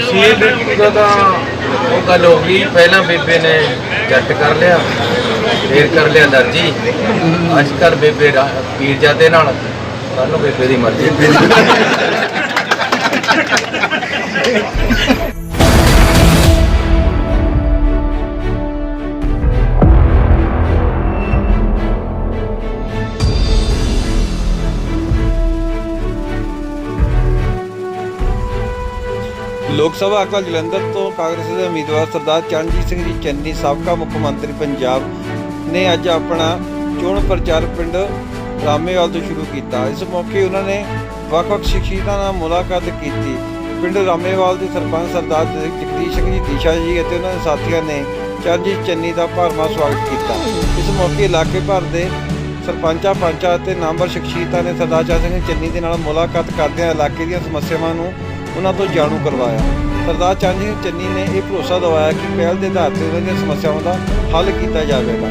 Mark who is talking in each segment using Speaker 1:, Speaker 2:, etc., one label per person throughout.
Speaker 1: ਸੀਲ deputy ਦਾ ਤਾਂ ਉਹ ਗੱਲ ਹੋ ਗਈ। ਪਹਿਲਾਂ ਬੇਬੇ ਨੇ ਜੱਟ ਕਰ ਲਿਆ, ਫੇਰ ਕਰ ਲਿਆ ਦਰਜੀ ਅੱਜ ਕੱਲ ਬੇਬੇ ਪੀਰਜਾਦੇ ਨਾਲ ਕੱਲ ਬੇਬੇ ਦੀ ਮਰਜ਼ੀ।
Speaker 2: ਲੋਕ ਸਭਾ ਹਲਕਾ ਜਲੰਧਰ ਤੋਂ ਕਾਂਗਰਸ ਦੇ ਉਮੀਦਵਾਰ ਸਰਦਾਰ ਚਰਨਜੀਤ ਸਿੰਘ ਜੀ ਚੰਨੀ, ਸਾਬਕਾ ਮੁੱਖ ਮੰਤਰੀ ਪੰਜਾਬ ਨੇ ਅੱਜ ਆਪਣਾ ਚੋਣ ਪ੍ਰਚਾਰ ਪਿੰਡ ਰਾਮੇਵਾਲ ਤੋਂ ਸ਼ੁਰੂ ਕੀਤਾ। ਇਸ ਮੌਕੇ ਉਹਨਾਂ ਨੇ ਵੱਖ-ਵੱਖ ਸ਼ਖਸੀਅਤਾਂ ਨਾਲ ਮੁਲਾਕਾਤ ਕੀਤੀ। ਪਿੰਡ ਰਾਮੇਵਾਲ ਦੇ ਸਰਪੰਚ ਸਰਦਾਰ ਜਗਦੀਸ਼ ਸਿੰਘ ਜੀ, ਦੀਸ਼ਾ ਜੀ ਅਤੇ ਉਹਨਾਂ ਦੇ ਸਾਥੀਆਂ ਨੇ ਚਰਨਜੀਤ ਚੰਨੀ ਦਾ ਭਰਵਾਂ ਸਵਾਗਤ ਕੀਤਾ। ਇਸ ਮੌਕੇ ਇਲਾਕੇ ਭਰ ਦੇ ਸਰਪੰਚਾਂ ਪੰਚਾਂ ਅਤੇ ਨਾਮਵਰ ਸ਼ਖਸੀਅਤਾਂ ਨੇ ਸਰਦਾਰ ਚਰਨ ਚੰਨੀ ਦੇ ਨਾਲ ਮੁਲਾਕਾਤ ਕਰਦਿਆਂ ਇਲਾਕੇ ਦੀਆਂ ਸਮੱਸਿਆਵਾਂ ਨੂੰ ਉਹਨਾਂ ਤੋਂ ਜਾਣੂ ਕਰਵਾਇਆ। ਸਰਦਾਰ ਚਰਨ ਸਿੰਘ ਚੰਨੀ ਨੇ ਇਹ ਭਰੋਸਾ ਦਿਵਾਇਆ ਕਿ ਪਹਿਲ ਦੇ ਆਧਾਰ ਤੇ ਉਹਨਾਂ ਦੀਆਂ ਸਮੱਸਿਆਵਾਂ ਦਾ ਹੱਲ ਕੀਤਾ ਜਾਵੇਗਾ।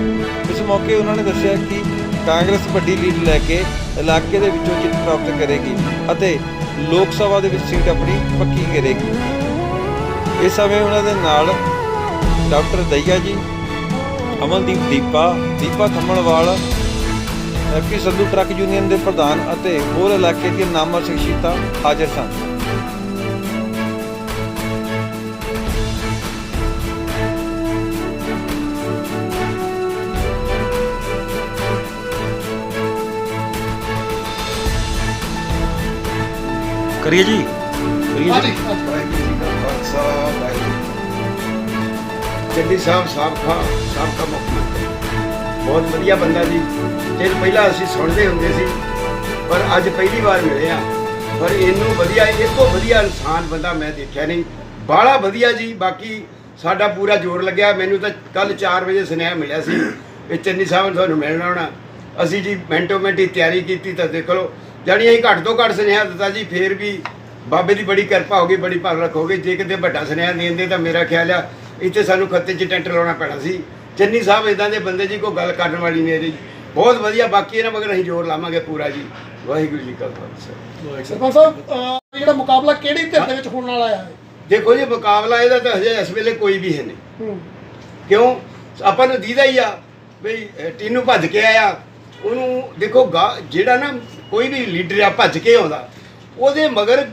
Speaker 2: ਇਸ ਮੌਕੇ ਉਹਨਾਂ ਨੇ ਦੱਸਿਆ ਕਿ ਕਾਂਗਰਸ ਵੱਡੀ ਲੀਡ ਲੈ ਕੇ ਇਲਾਕੇ ਦੇ ਵਿੱਚੋਂ ਜਿੱਤ ਪ੍ਰਾਪਤ ਕਰੇਗੀ ਅਤੇ ਲੋਕ ਸਭਾ ਦੇ ਵਿੱਚ ਸੀਟ ਆਪਣੀ ਪੱਕੀ ਕਰੇਗੀ। ਇਸ ਸਮੇਂ ਉਹਨਾਂ ਦੇ ਨਾਲ doctor Daiya ji, Amandeep Deepa Deepa Thammanwal FP Sandhu truck union ਦੇ ਪ੍ਰਧਾਨ ਅਤੇ ਹੋਰ ਇਲਾਕੇ ਦੀਆਂ ਨਾਮਵਰ ਸ਼ਖਸੀਅਤਾਂ ਹਾਜ਼ਰ ਸਨ। ਕਰੀਏ ਜੀ? ਕਰੀਏ ਜੀ।
Speaker 3: ਜੱਡੀ ਸਾਹਿਬ ਸਾਬਕਾ ਸਾਬਕਾ ਮੁੱਖ ਮੰਤਰੀ। ਬਹੁਤ ਵਧੀਆ ਬੰਦਾ ਜੀ। ਇਹ ਪਹਿਲਾਂ ਅਸੀਂ ਸੁਣਦੇ ਹੁੰਦੇ ਸੀ ਪਰ ਅੱਜ ਪਹਿਲੀ ਵਾਰ ਮਿਲੇ ਆ। ਪਰ ਇਹਨੂੰ ਵਧੀਆ ਇਹ ਤੋਂ ਵਧੀਆ ਇਨਸਾਨ ਬੰਦਾ ਮੈਂ ਦੇਖਿਆ ਨਹੀਂ। ਬਾਹਲਾ ਵਧੀਆ ਜੀ ਬਾਕੀ ਸਾਡਾ ਪੂਰਾ ਜ਼ੋਰ ਲੱਗਿਆ। ਮੈਨੂੰ ਤਾਂ ਕੱਲ 4 ਵਜੇ ਸੁਨੇਹਾ ਮਿਲਿਆ ਸੀ ਇਹ ਚੰਨੀ ਸਾਹਿਬ ਨੇ ਤੁਹਾਨੂੰ ਮਿਲਣਾ ਹੋਣਾ। ਅਸੀਂ ਜੀ ਮਿੰਟੋ ਮਿੰਟ ਹੀ ਤਿਆਰੀ ਕੀਤੀ ਤਾਂ ਦੇਖ ਲਓ ਜਾਣੀ ਅਸੀਂ ਘੱਟ ਤੋਂ ਘੱਟ ਸੁਨੇਹਾ ਦਿੱਤਾ ਜੀ ਫੇਰ ਵੀ ਬਾਬੇ ਦੀ ਬੜੀ ਕਿਰਪਾ ਹੋ ਗਈ ਬੜੀ ਰੱਖ ਹੋ ਗਈ ਜੇ ਕਿਤੇ ਵੱਡਾ ਸੁਨੇਹਾ ਦੇਂਦੇ ਤਾਂ ਮੇਰਾ ਖਿਆਲ ਆ ਇੱਥੇ ਸਾਨੂੰ ਖੱਤੇ 'ਚ ਟੈਂਟ ਲਾਉਣਾ ਪੈਣਾ ਸੀ। ਚੰਨੀ ਸਾਹਿਬ ਇਦਾਂ ਦੇ ਬੰਦੇ ਜੀ ਕੋਈ ਗੱਲ ਕਰਨ ਵਾਲੀ ਨਹੀਂ ਰਹੀ ਬਹੁਤ ਵਧੀਆ ਬਾਕੀ ਇਹਨਾਂ ਮਗਰ ਅਸੀਂ ਜ਼ੋਰ ਲਾਵਾਂਗੇ ਪੂਰਾ ਜੀ। ਵਾਹਿਗੁਰੂ ਜੀ ਕਾ ਖਾਲਸਾ।
Speaker 4: ਸਰਪੰਚ ਸਾਹਿਬ ਜਿਹੜਾ ਮੁਕਾਬਲਾ ਕਿਹੜੀ ਧਿਰ ਦੇ ਵਿੱਚ ਹੋਣ ਵਾਲਾ ਹੈ?
Speaker 3: ਦੇਖੋ ਜੀ ਮੁਕਾਬਲਾ ਇਹਦਾ ਤਾਂ ਹਜੇ ਇਸ ਵੇਲੇ ਕੋਈ ਵੀ ਹੈ ਨਹੀਂ। ਕਿਉਂ? ਆਪਾਂ ਨੂੰ ਦੀਦਾ ਹੀ ਆ ਬਈ ਟੀਨੂ ਭੱਜ ਕੇ ਆਇਆ। ਉਹਨੂੰ ਦੇਖੋ ਜਿਹੜਾ ਨਾ ਕੋਈ ਵੀ ਲੀਡਰ ਆ ਭੱਜ ਕੇ ਆਉਂਦਾ ਉਹਦੇ ਮਗਰ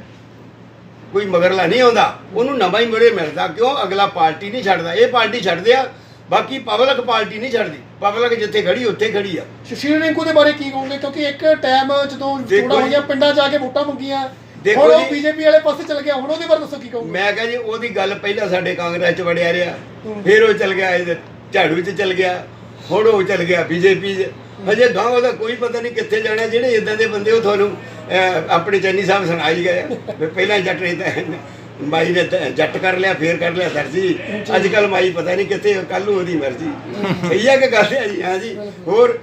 Speaker 3: ਕੋਈ ਮਗਰਲਾ ਨਹੀਂ ਆਉਂਦਾ ਉਹਨੂੰ ਨਵਾਂ ਹੀ ਮੁੜੇ ਮਿਲਦਾ ਕਿਉਂ? ਅਗਲਾ ਪਾਰਟੀ ਨਹੀਂ ਛੱਡਦਾ। ਇਹ ਪਾਰਟੀ ਛੱਡਦੇ ਆ ਬਾਕੀ ਪਬਲਿਕ ਪਾਰਟੀ ਨਹੀਂ ਛੱਡਦੀ। ਪਬਲਿਕ ਜਿੱਥੇ ਖੜੀ ਉੱਥੇ ਖੜੀ ਆ।
Speaker 4: ਸੁਸ਼ੀਲ ਰਿੰਕੂ ਦੇ ਬਾਰੇ ਕੀ ਕਹੋਗੇ? ਕਿਉਂਕਿ ਇੱਕ ਟਾਈਮ ਜਦੋਂ
Speaker 3: ਜੀ।
Speaker 4: ਹੋਈਆਂ ਪਿੰਡਾਂ ਜਾ ਕੇ ਵੋਟਾਂ ਮੰਗੀਆਂ।
Speaker 3: ਦੇਖੋ
Speaker 4: ਉਹ
Speaker 3: ਜੀ।
Speaker 4: ਬੀਜੇਪੀ ਵਾਲੇ ਪਾਸੇ ਚਲ ਗਿਆ। ਹੁਣ ਉਹਦੇ ਬਾਰੇ ਦੱਸੋ ਕੀ ਕਹੋਗੇ?
Speaker 3: ਮੈਂ ਕਹਾਂ ਜੀ ਉਹਦੀ ਗੱਲ ਪਹਿਲਾਂ ਸਾਡੇ ਕਾਂਗਰਸ ਚ ਵੜਿਆ ਰਿਹਾ। ਫਿਰ ਉਹ ਚਲ ਗਿਆ ਇਹਦੇ ਝਾੜੂ ਚ ਚਲ ਗਿਆ। ਹੁਣ ਉਹ ਚਲ ਗਿਆ ਬੀਜੇਪੀ ਹਜੇ ਗਾਂ ਉਹਦਾ ਕੋਈ ਪਤਾ ਨਹੀਂ ਕਿੱਥੇ ਜਾਣਾ ਜਿਹੜੇ ਇਦਾਂ ਦੇ ਬੰਦੇ ਉਹ ਤੁਹਾਨੂੰ ਆਪਣੇ ਚੰਨੀ ਸਾਹਿਬ ਸੁਣਾਈ ਗਏ। ਪਹਿਲਾਂ ਜੱਟ ਤਾਂ ਮਾਈ ਨੇ ਜੱਟ ਕਰ ਲਿਆ ਫੇਰ ਕਰ ਲਿਆ ਦਰਜੀ ਅੱਜ ਕੱਲ ਮਾਈ ਪਤਾ ਨਹੀਂ ਕਿੱਥੇ ਕੱਲ ਨੂੰ ਉਹਦੀ ਮਰਜ਼ੀ। ਸਹੀ ਆ ਕਿ ਗੱਲ ਹੈ ਜੀ? ਹਾਂ ਜੀ। ਹੋਰ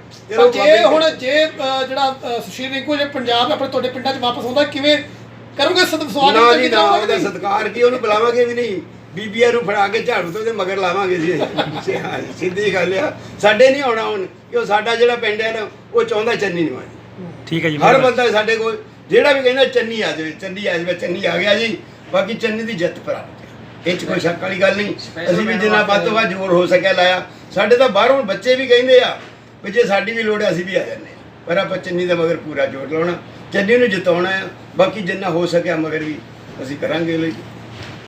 Speaker 4: ਜੇ ਹੁਣ ਜੇ ਜਿਹੜਾ ਸੁਸ਼ੀਲ ਰਿੰਕੂ ਜੇ ਪੰਜਾਬ ਆਪਣੇ ਤੁਹਾਡੇ ਪਿੰਡਾਂ 'ਚ ਵਾਪਸ ਆਉਂਦਾ ਕਿਵੇਂ ਕਰੋਗੇ ਸਵਾਲ
Speaker 3: ਨਾ ਜੀ ਨਾ ਉਹਦਾ? ਸਤਿਕਾਰ ਕੀ ਉਹਨੂੰ ਬੁਲਾਵਾਂਗੇ ਵੀ ਨਹੀਂ। ਬੀਬੀਆਂ ਨੂੰ ਫੜਾ ਕੇ ਝਾੜੂ ਤੋਂ ਉਹਦੇ ਮਗਰ ਲਾਵਾਂਗੇ ਜੀ ਸਿੱਧੀ ਗੱਲ ਆ। ਸਾਡੇ ਨਹੀਂ ਆਉਣਾ ਹੁਣ। ਕਿਉਂ ਸਾਡਾ ਜਿਹੜਾ ਪਿੰਡ ਹੈ ਨਾ ਉਹ ਚਾਹੁੰਦਾ ਚੰਨੀ ਨੂੰ ਆ ਜੀ।
Speaker 2: ਠੀਕ ਹੈ ਜੀ
Speaker 3: ਹਰ ਬੰਦਾ ਸਾਡੇ ਕੋਲ ਜਿਹੜਾ ਵੀ ਕਹਿੰਦਾ ਚੰਨੀ ਆ ਜਾਵੇ ਚੰਨੀ ਆ ਜਾਵੇ ਚੰਨੀ ਆ ਗਿਆ ਜੀ। ਬਾਕੀ ਚੰਨੀ ਦੀ ਜਿੱਤ ਪ੍ਰਾਪਤ ਇਹ ਚ ਕੋਈ ਸ਼ੱਕ ਵਾਲੀ ਗੱਲ ਨਹੀਂ। ਅਸੀਂ ਵੀ ਜਿੰਨਾ ਵੱਧ ਤੋਂ ਵੱਧ ਜ਼ੋਰ ਹੋ ਸਕਿਆ ਲਾਇਆ। ਸਾਡੇ ਤਾਂ ਬਾਹਰੋਂ ਬੱਚੇ ਵੀ ਕਹਿੰਦੇ ਆ ਵੀ ਜੇ ਸਾਡੀ ਵੀ ਲੋੜ ਹੈ ਅਸੀਂ ਵੀ ਆ ਜਾਂਦੇ। ਪਰ ਆਪਾਂ ਚੰਨੀ ਦਾ ਮਗਰ ਪੂਰਾ ਜ਼ੋਰ ਲਾਉਣਾ। ਚੰਨੀ ਨੂੰ ਜਿਤਾਉਣਾ ਆ। ਬਾਕੀ ਜਿੰਨਾ ਹੋ ਸਕਿਆ ਮਗਰ ਵੀ ਅਸੀਂ ਕਰਾਂਗੇ ਲਈ